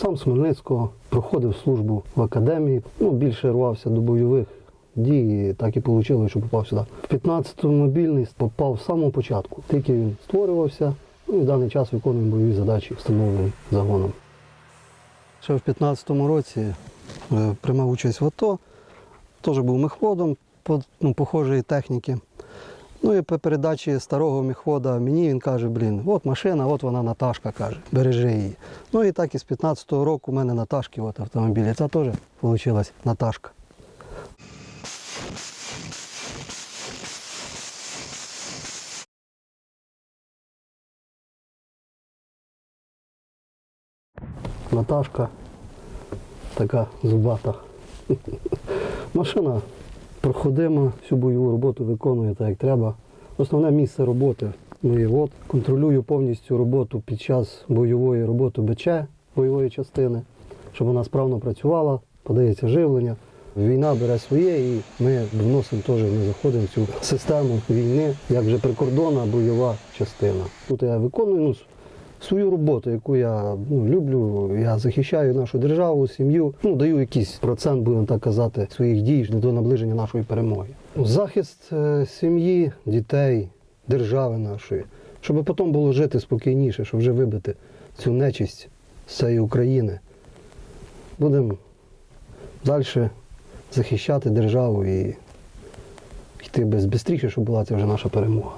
Сам з Хмельницького проходив службу в академії, ну, більше рвався до бойових дій, так і вийшло, що попав сюди. В 15-му мобільний попав з самого початку. Тільки він створювався, ну і в даний час виконує бойові задачі, встановлені загоном. Ще в 15-му році е, приймав участь в АТО, теж був мехводом по ну, похожої техніки. Ну і по передачі старого міхвода мені він каже, блін, от машина, от вона Наташка каже, бережи її. Ну і так із 15-го року у мене Наташки от автомобілі. Це теж вийшла Наташка. Наташка така зубата. Машина проходима, всю бойову роботу виконує так, як треба. Основне місце роботи ну от контролюю повністю роботу під час бойової роботи БЧ бойової частини, щоб вона справно працювала, подається живлення. Війна бере своє і ми вносимо теж, ми заходимо в цю систему війни, як вже прикордонна бойова частина. Тут я виконую ну, свою роботу, яку я ну, люблю. Я захищаю нашу державу, сім'ю, ну даю якийсь процент, будемо так казати, своїх дій до наближення нашої перемоги. Захист е, сім'ї, дітей, держави нашої, щоб потім було жити спокійніше, щоб вже вибити цю нечисть з цієї України. Будемо далі захищати державу і йти без швидше, щоб була це вже наша перемога.